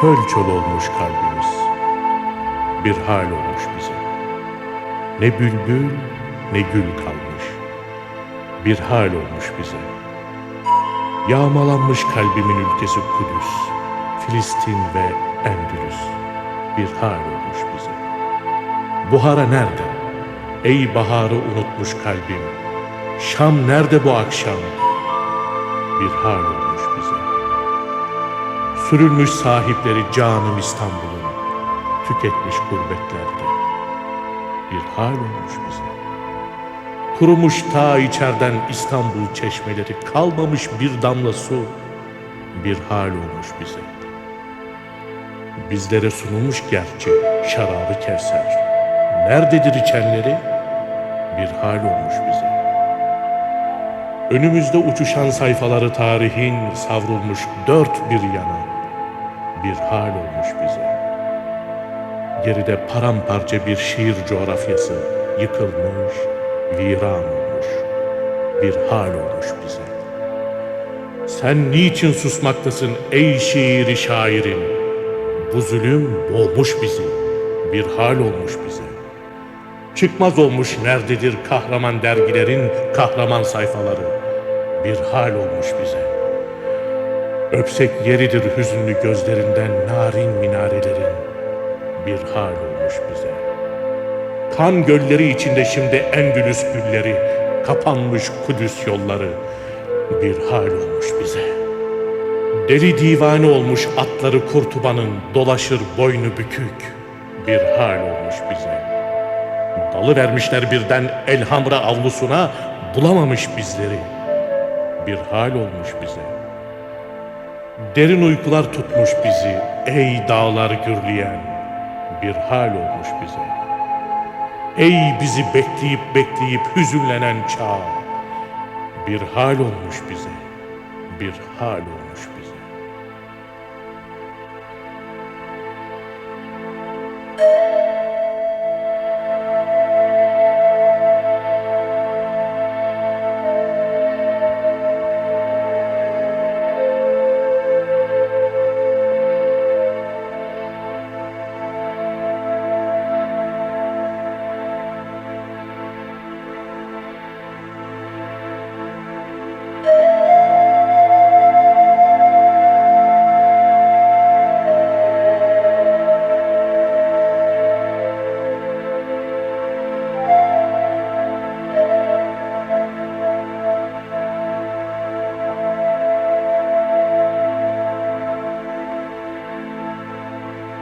Çöl çöl olmuş kalbimiz. Bir hal olmuş bize. Ne bülbül ne gül kalmış. Bir hal olmuş bize. Yağmalanmış kalbimin ülkesi Kudüs, Filistin ve Endülüs. Bir hal olmuş bize. Buhara nerede? Ey baharı unutmuş kalbim. Şam nerede bu akşam? Bir hal olmuş. Sürülmüş sahipleri canım İstanbul'un. Tüketmiş gurbetlerde. Bir hal olmuş bize. Kurumuş ta içerden İstanbul çeşmeleri. Kalmamış bir damla su. Bir hal olmuş bize. Bizlere sunulmuş gerçi şarabı Kevser. Nerededir içenleri? Bir hal olmuş bize. Önümüzde uçuşan sayfaları tarihin savrulmuş dört bir yana. Bir hal olmuş bize. Geride paramparça bir şiir coğrafyası yıkılmış, viran olmuş. Bir hal olmuş bize. Sen niçin susmaktasın ey şiiri şairin? Bu zulüm boğmuş bizi, bir hal olmuş bize. Çıkmaz olmuş nerededir kahraman dergilerin kahraman sayfaları. Bir hal olmuş bize. Öpsek yeridir hüzünlü gözlerinden narin minarelerin. Bir hal olmuş bize. Kan gölleri içinde şimdi Endülüs gülleri, kapanmış Kudüs yolları. Bir hal olmuş bize. Deli divane olmuş atları kurtubanın dolaşır boynu bükük. Bir hal olmuş bize. Dalı vermişler birden Elhamra avlusuna bulamamış bizleri. Bir hal olmuş bize. Derin uykular tutmuş bizi ey dağlar gürleyen. Bir hal olmuş bize. Ey bizi bekleyip bekleyip hüzünlenen çağ. Bir hal olmuş bize. Bir hal olmuş bize.